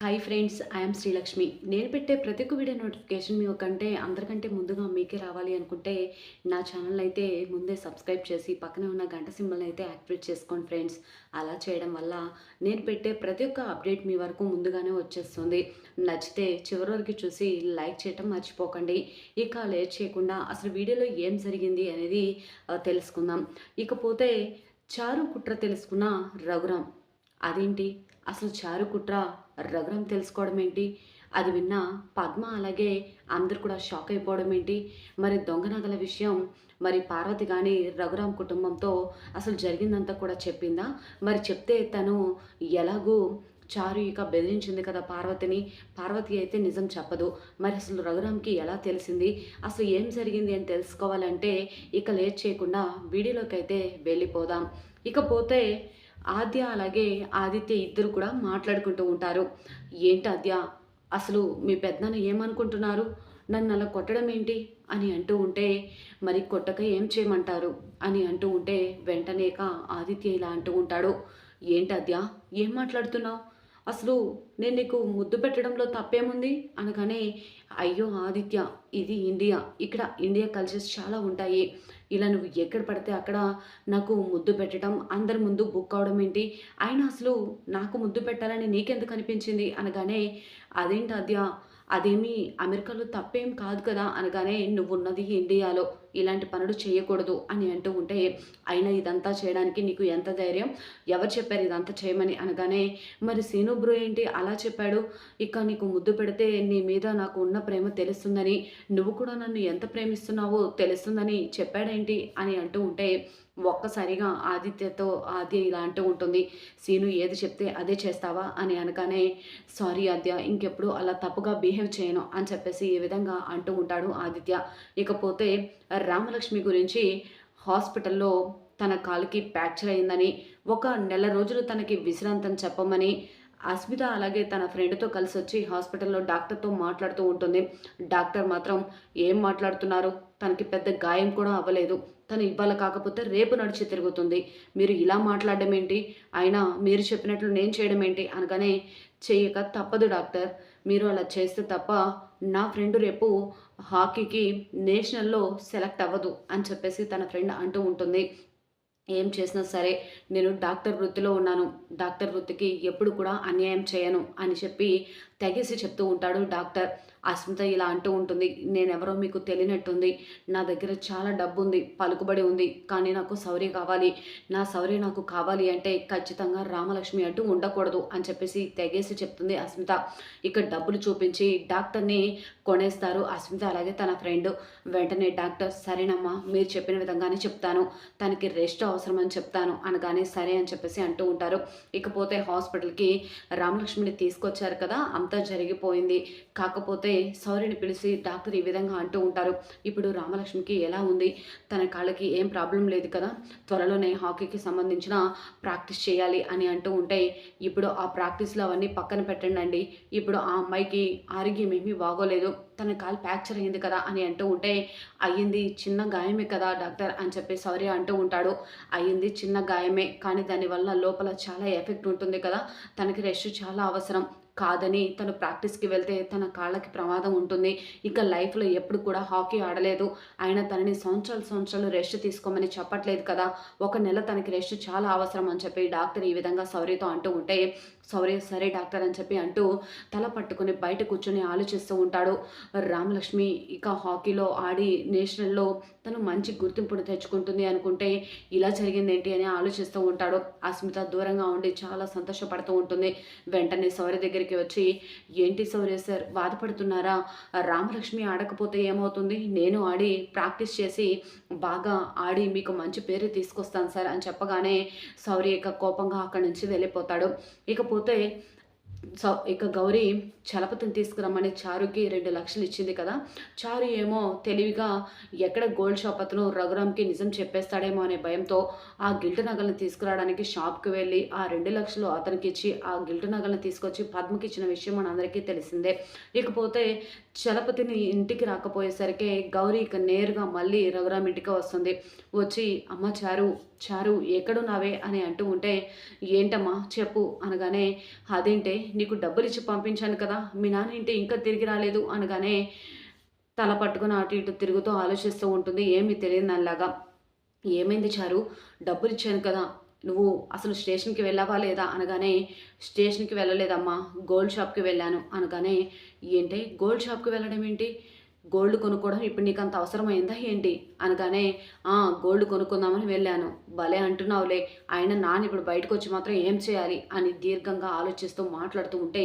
Hi friends I'm Srilakshmi నేను పెట్టే ప్రతి ఒక్క వీడియో నోటిఫికేషన్ మీ కంటే అందరికంటే ముందుగా మీకే రావాలి అనుకుంటే నా ఛానల్ అయితే ముందే సబ్స్క్రైబ్ చేసి పక్కనే ఉన్న గంట సింబల్ అయితే యాక్టివేట్ చేసుకోండి ఫ్రెండ్స్ అలా చేయడం వల్ల నేను పెట్టే ప్రతి ఒక్క అప్డేట్ మీ వరకు ముందుగానే వచ్చేస్తుంది. నచ్చితే చివరి వరకు చూసి లైక్ చేయటం మర్చిపోకండి. ఇక లేట్ చేయకుండా అసలు వీడియోలో ఏం జరిగింది అనేది తెలుసుకుందాం. ఇకపోతే చారు కుట్ర తెలుసుకున్న రఘురాం అదేంటి? అసలు చారు కుట్ర రఘురామ్ తెలుసుకోవడం ఏంటి అది విన్న పద్మ అలాగే అందరు కూడా షాక్ అయిపోవడం ఏంటి మరి దొంగ నగల విషయం మరి పార్వతి కానీ రఘురామ్ కుటుంబంతో అసలు జరిగిందంతా కూడా చెప్పిందా? మరి చెప్తే తను ఎలాగూ చారు ఇక బెదిరించింది కదా పార్వతిని? పార్వతి అయితే నిజం చెప్పదు. మరి అసలు రఘురామ్కి ఎలా తెలిసింది? అసలు ఏం జరిగింది అని తెలుసుకోవాలంటే ఇక లేట్ చేయకుండా వీడియోలోకి అయితే వెళ్ళిపోదాం. ఇకపోతే ఆద్య అలాగే ఆదిత్య ఇద్దరు కూడా మాట్లాడుకుంటూ ఉంటారు. ఏంటి ఆద్య? అసలు మీ పెద్దనాన్న ఏమనుకుంటున్నారు? నన్ను అలా కొట్టడం ఏంటి? అని అంటూ ఉంటే మరి కొట్టక ఏం చేయమంటారు? అని అంటూ ఉంటే వెంటనేక ఆదిత్య ఇలా అంటూ ఉంటాడు. ఏంటి ఆద్య? ఏం మాట్లాడుతున్నావు? అసలు నేను నీకు ముద్దు పెట్టడంలో తప్పేముంది? అనగానే అయ్యో ఆదిత్య ఇది ఇండియా. ఇక్కడ ఇండియా కల్చర్స్ చాలా ఉంటాయి. ఇలా నువ్వు ఎక్కడ పడితే అక్కడ నాకు ముద్దు పెట్టడం అందరి ముందు బుక్ అవడం ఏంటి? ఆయన అసలు నాకు ముద్దు పెట్టాలని నీకెందుకు అనిపించింది? అనగానే అదేంటి అద్య అదేమి అమెరికాలో తప్పేం కాదు కదా? అనగానే నువ్వు ఉన్నది ఇండియాలో. ఇలాంటి పనులు చేయకూడదు అని అంటూ ఉంటే అయినా ఇదంతా చేయడానికి నీకు ఎంత ధైర్యం? ఎవరు చెప్పారు ఇదంతా చేయమని? అనగానే మరి సీను బ్రో ఏంటి? అలా చెప్పాడు. ఇక నీకు ముద్దు పెడితే నీ మీద నాకు ఉన్న ప్రేమ తెలుస్తుందని నువ్వు కూడా నన్ను ఎంత ప్రేమిస్తున్నావో తెలుస్తుందని చెప్పాడేంటి? అని అంటూ ఉంటే ఒక్కసారిగా ఆదిత్యతో ఆద్య ఇలా అంటూ ఉంటుంది సీను ఏది చెప్తే అదే చేస్తావా? అని అనగానే సారీ ఆద్య ఇంకెప్పుడు అలా తప్పుగా బిహేవ్ చేయను అని చెప్పేసి ఈ విధంగా అంటూ ఉంటాడు ఆదిత్య. ఇకపోతే రామలక్ష్మి గురించి హాస్పిటల్లో తన కాలుకి ఫ్రాక్చర్ అయిందని ఒక నెల రోజులు తనకి విశ్రాంతం చెప్పమని అస్మిత అలాగే తన ఫ్రెండ్తో కలిసి వచ్చి హాస్పిటల్లో డాక్టర్తో మాట్లాడుతూ ఉంటుంది. డాక్టర్ మాత్రం ఏం మాట్లాడుతున్నారు? తనకి పెద్ద గాయం కూడా అవ్వలేదు. తను ఇవాళ కాకపోతే రేపు నడిచి తిరుగుతుంది. మీరు ఇలా మాట్లాడడం ఏంటి? అయినా మీరు చెప్పినట్లు నేను చేయడం ఏంటి? అనగానే చేయక తప్పదు డాక్టర్. మీరు అలా చేస్తే తప్ప నా ఫ్రెండ్ రేపు హాకీకి నేషనల్లో సెలెక్ట్ అవ్వదు అని చెప్పేసి తన ఫ్రెండ్ అంటూ ఉంటుంది. ఏం చేసినా సరే నేను డాక్టర్ వృత్తిలో ఉన్నాను. డాక్టర్ వృత్తికి ఎప్పుడు కూడా అన్యాయం చేయను అని చెప్పి తెగేసి చెప్తూ ఉంటాడు డాక్టర్ అస్మిత ఇలా అంటూ ఉంటుంది నేనెవరో మీకు తెలియనట్టుంది నా దగ్గర చాలా డబ్బు ఉంది పలుకుబడి ఉంది కానీ నాకు సౌర్య కావాలి నా సౌర్య నాకు కావాలి అంటే ఖచ్చితంగా రామలక్ష్మి అంటూ ఉండకూడదు అని చెప్పేసి తెగేసి చెప్తుంది అస్మిత ఇక డబ్బులు చూపించి డాక్టర్ని కొనేస్తారు అస్మిత అలాగే తన ఫ్రెండ్. వెంటనే డాక్టర్ సరేనమ్మా మీరు చెప్పిన విధంగానే చెప్తాను తనకి రెస్ట్ అవసరం అని చెప్తాను అనగానే సరే అని చెప్పేసి అంటూ ఉంటారు. ఇకపోతే హాస్పిటల్కి రామలక్ష్మిని తీసుకొచ్చారు కదా అంతా జరిగిపోయింది. కాకపోతే సౌర్యని పిలిచి డాక్టర్ ఈ విధంగా అంటూ ఉంటారు. ఇప్పుడు రామలక్ష్మికి ఎలా ఉంది? తన కాళ్ళకి ఏం ప్రాబ్లం లేదు కదా? త్వరలోనే హాకీకి సంబంధించిన ప్రాక్టీస్ చేయాలి అని అంటూ ఉంటే ఇప్పుడు ఆ ప్రాక్టీస్లో అవన్నీ పక్కన పెట్టండి అండి ఇప్పుడు ఆ అమ్మాయికి ఆరోగ్యం ఏమీ బాగోలేదు. తన కాలు ఫ్రాక్చర్ అయ్యింది కదా అని అంటూ ఉంటే అయ్యింది చిన్న గాయమే కదా డాక్టర్ అని చెప్పి సౌర్య అంటూ ఉంటాడు. అయ్యింది చిన్న గాయమే. కానీ దానివల్ల లోపల చాలా ఎఫెక్ట్ ఉంటుంది కదా? తనకి రెస్ట్ చాలా అవసరం. కాదని తను ప్రాక్టీస్కి వెళ్తే తన కాళ్ళకి ప్రమాదం ఉంటుంది. ఇక లైఫ్లో ఎప్పుడు కూడా హాకీ ఆడలేదు. ఆయన తనని సంవత్సరాలు సంవత్సరాలు రెస్ట్ తీసుకోమని చెప్పట్లేదు కదా. ఒక నెల తనకి రెస్ట్ చాలా అవసరం అని చెప్పి డాక్టర్ ఈ విధంగా సౌర్యతో అంటూ ఉంటే సౌర్య సరే డాక్టర్ అని చెప్పి అంటూ తల పట్టుకుని బయట కూర్చొని ఆలోచిస్తూ ఉంటాడు. రామలక్ష్మి ఇక హాకీలో ఆడి నేషనల్లో తను మంచి గుర్తింపును తెచ్చుకుంటుంది అనుకుంటే ఇలా జరిగింది ఏంటి అని ఆలోచిస్తూ ఉంటాడు. అస్మిత దూరంగా ఉండి చాలా సంతోషపడుతూ ఉంటుంది. వెంటనే సౌర్య దగ్గరికి వచ్చి ఏంటి సౌర్య సార్ బాధపడుతున్నారా? రామలక్ష్మి ఆడకపోతే ఏమవుతుంది? నేను ఆడి ప్రాక్టీస్ చేసి బాగా ఆడి మీకు మంచి పేరు తీసుకొస్తాను సార్ అని చెప్పగానే సౌర్య ఇక కోపంగా అక్కడి నుంచి వెళ్ళిపోతాడు. ఇకపోతే సో ఇక గౌరీ చలపతిని తీసుకురమ్మని చారుకి రెండు లక్షలు ఇచ్చింది కదా. చారు ఏమో తెలివిగా ఎక్కడ గోల్డ్ షాప్ అతను రఘురామ్కి నిజం చెప్పేస్తాడేమో అనే భయంతో ఆ గిల్ట్ నగలను తీసుకురావడానికి షాప్కి వెళ్ళి ఆ రెండు లక్షలు అతనికి ఇచ్చి ఆ గిల్ట్ నగలను తీసుకొచ్చి పద్మకి ఇచ్చిన విషయం మన అందరికీ తెలిసిందే. ఇకపోతే చలపతిని ఇంటికి రాకపోయేసరికి గౌరీ ఇక నేరుగా మళ్ళీ రఘురామ్ ఇంటికి వస్తుంది. వచ్చి అమ్మ చారు చారు ఎక్కడున్నావే? అని అంటూ ఉంటే ఏంటమ్మా చెప్పు అనగానే అదేంటే నీకు డబ్బులు ఇచ్చి పంపించాను కదా మీ నాన్న ఇంటి ఇంకా తిరిగి రాలేదు అనగానే తల పట్టుకుని అటు ఇటు తిరుగుతూ ఆలోచిస్తూ ఉంటుంది. ఏమీ తెలియదు నల్లాగా ఏమైంది చారు? డబ్బులు ఇచ్చాను కదా నువ్వు అసలు స్టేషన్కి వెళ్ళావా లేదా అనగానే స్టేషన్కి వెళ్ళలేదమ్మా గోల్డ్ షాప్కి వెళ్ళాను అనగానే ఏంటి? గోల్డ్ షాప్కి వెళ్ళడం ఏంటి? గోల్డ్ కొనుక్కోవడం ఇప్పుడు నీకు అంత అవసరమైందా ఏంటి? అనగానే గోల్డ్ కొనుక్కుందామని వెళ్ళాను. భలే అంటున్నావులే. ఆయన నాన్న ఇప్పుడు బయటకు వచ్చి మాత్రం ఏం చేయాలి? అని దీర్ఘంగా ఆలోచిస్తూ మాట్లాడుతూ ఉంటే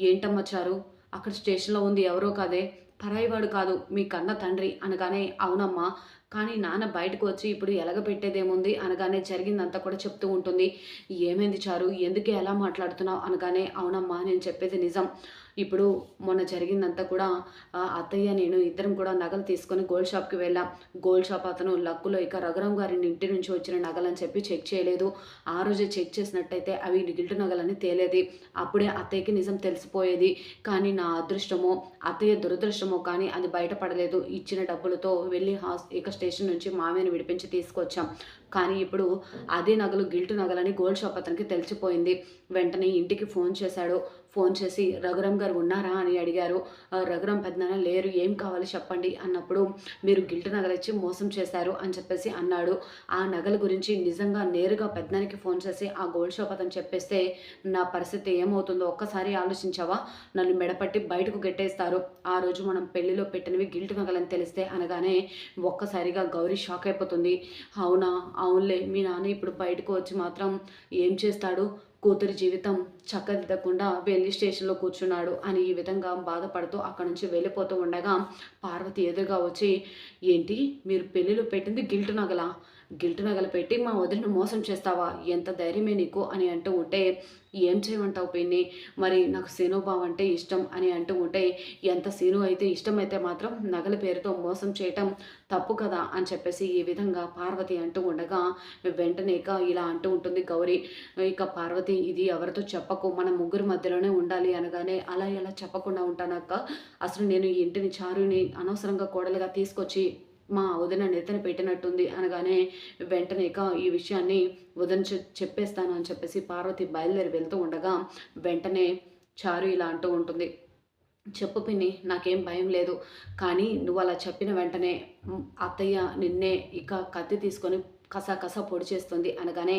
ఏంటమ్మచ్చారు అక్కడ స్టేషన్లో ఉంది ఎవరో కాదే. పరాయివాడు కాదు మీ కన్న తండ్రి అనగానే అవునమ్మా. కానీ నాన్న బయటకు వచ్చి ఇప్పుడు ఎలగబెట్టేదేముంది అనగానే జరిగిందంతా కూడా చెప్తూ ఉంటుంది. ఏమైంది చారు? ఎందుకు ఎలా మాట్లాడుతున్నావు? అనగానే అవునమ్మా నేను చెప్పేది నిజం. ఇప్పుడు మొన్న జరిగిందంతా కూడా అత్తయ్య నేను ఇద్దరం కూడా నగలు తీసుకొని గోల్డ్ షాప్కి వెళ్ళాం. గోల్డ్ షాప్ అతను లక్కులో ఇక రఘురామ్ గారి ఇంటి నుంచి వచ్చిన నగలని చెప్పి చెక్ చేయలేదు. ఆ రోజే చెక్ చేసినట్టయితే అవి గిల్టు నగలని తేలేది. అప్పుడే అత్తయ్యకి నిజం తెలిసిపోయేది. కానీ నా అదృష్టమో అత్తయ్య దురదృష్టమో కానీ అది బయటపడలేదు. ఇచ్చిన డబ్బులతో వెళ్ళి హాస్ ఇక స్టేషన్ నుంచి మామయ్యను విడిపించి తీసుకొచ్చాం. కానీ ఇప్పుడు అదే నగలు గిల్టు నగలని గోల్డ్ షాప్ అతనికి తెలిసిపోయింది. వెంటనే ఇంటికి ఫోన్ చేశాడు. ఫోన్ చేసి రఘురామ్ గారు ఉన్నారా? అని అడిగారు. రఘురామ్ పెద్దనాన్న లేరు. ఏం కావాలి చెప్పండి? అన్నప్పుడు మీరు గిల్ట్ నగలు ఇచ్చి మోసం చేశారు అని చెప్పేసి అన్నాడు. ఆ నగల గురించి నిజంగా నేరుగా పెద్దనానికి ఫోన్ చేసి ఆ గోల్డ్ షాప్ అతను చెప్పేస్తే నా పరిస్థితి ఏమవుతుందో ఒక్కసారి ఆలోచించావా? నన్ను మెడపట్టి బయటకు గెట్టేస్తారు. ఆ రోజు మనం పెళ్ళిలో పెట్టినవి గిల్ట్ నగలని తెలిస్తే అనగానే ఒక్కసారిగా గౌరీ షాక్ అయిపోతుంది. అవునా? అవునులే మీ నాన్న ఇప్పుడు బయటకు వచ్చి మాత్రం ఏం చేస్తాడు? కూతురి జీవితం చక్కదిద్దకుండా వెళ్ళి స్టేషన్లో కూర్చున్నాడు అని ఈ విధంగా బాధపడుతూ అక్కడి నుంచి వెళ్ళిపోతూ ఉండగా పార్వతి ఎదురుగా వచ్చి ఏంటి మీరు పెళ్ళిలో పెట్టింది గిల్ట్ నగల? గిల్ట్ నగలు పెట్టి మా వదిలిని మోసం చేస్తావా? ఎంత ధైర్యమే నీకు? అని అంటూ ఉంటే ఏం చేయమంటావు పిన్ని? మరి నాకు సీనుబాబు అంటే ఇష్టం అని అంటూ ఉంటే ఎంత సీను అయితే ఇష్టమైతే మాత్రం నగల పేరుతో మోసం చేయటం తప్పు కదా? అని చెప్పేసి ఈ విధంగా పార్వతి అంటూ ఉండగా వెంటనే ఇక ఇలా అంటూ ఉంటుంది గౌరీ. ఇక పార్వతి ఇది ఎవరితో చెప్పకు. మన ముగ్గురు మధ్యలోనే ఉండాలి అనగానే అలా ఎలా చెప్పకుండా ఉంటానక్క అసలు నేను ఇంటిని చారుని అనవసరంగా కోడలుగా తీసుకొచ్చి మా వదిన నిద్ర పెట్టినట్టుంది అనగానే వెంటనే ఇక ఈ విషయాన్ని వదిన చెప్పేస్తాను అని చెప్పేసి పార్వతి బయలుదేరి వెళ్తూ ఉండగా వెంటనే చారు ఇలా అంటూ ఉంటుంది. చెప్పు పిన్ని నాకేం భయం లేదు. కానీ నువ్వు అలా చెప్పిన వెంటనే అత్తయ్య నిన్నే ఇక కత్తి తీసుకొని కసా కసా పొడి చేస్తుంది అనగానే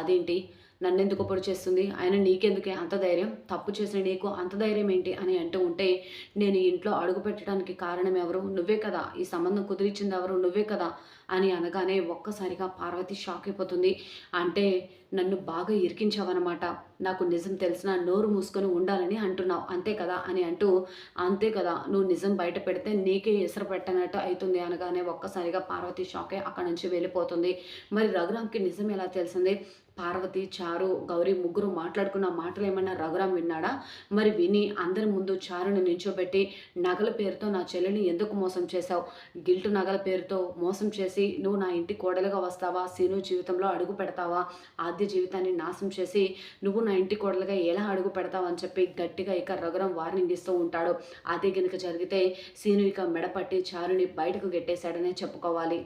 అదేంటి? నన్నెందుకు పొడి చేస్తుంది? ఆయన నీకెందుకే అంత ధైర్యం? తప్పు చేసిన నీకు అంత ధైర్యం ఏంటి? అని అంటూ ఉంటే నేను ఇంట్లో అడుగు పెట్టడానికి కారణం ఎవరు? నువ్వే కదా. ఈ సంబంధం కుదిరించింది ఎవరు? నువ్వే కదా. అని అనగానే ఒక్కసారిగా పార్వతి షాక్ అయిపోతుంది. అంటే నన్ను బాగా ఇరికించావన్నమాట. నాకు నిజం తెలిసిన నోరు మూసుకొని ఉండాలని అంటున్నావు. అంతే కదా? అని అంటూ అంతే కదా నువ్వు నిజం బయట పెడితే నీకే ఎసరు పెట్టనట్టు అవుతుంది అనగానే ఒక్కసారిగా పార్వతి షాకే అక్కడ అక్కడి నుంచి వెళ్ళిపోతుంది. మరి రఘురామ్కి నిజం ఎలా తెలిసింది? పార్వతి చారు గౌరీ ముగ్గురు మాట్లాడుకున్న మాటలు ఏమన్నా రఘురామ్ విన్నాడా? మరి విని అందరి ముందు చారుని నించోబెట్టి నగల పేరుతో నా చెల్లిని ఎందుకు మోసం చేశావు? గిల్టు నగల పేరుతో మోసం చేసి నువ్వు నా ఇంటి కోడలుగా వస్తావా? సీను జీవితంలో అడుగు పెడతావా? ఆద్య జీవితాన్ని నాశనం చేసి నువ్వు నా ఇంటి కోడలుగా ఎలా అడుగు పెడతావు అని చెప్పి గట్టిగా ఇక రగరం వార్నింగ్ ఇస్తూ ఉంటాడు. అదే కనుక జరిగితే సీను ఇక మెడపట్టి చారుని బయటకు గెట్టేశాడనే చెప్పుకోవాలి.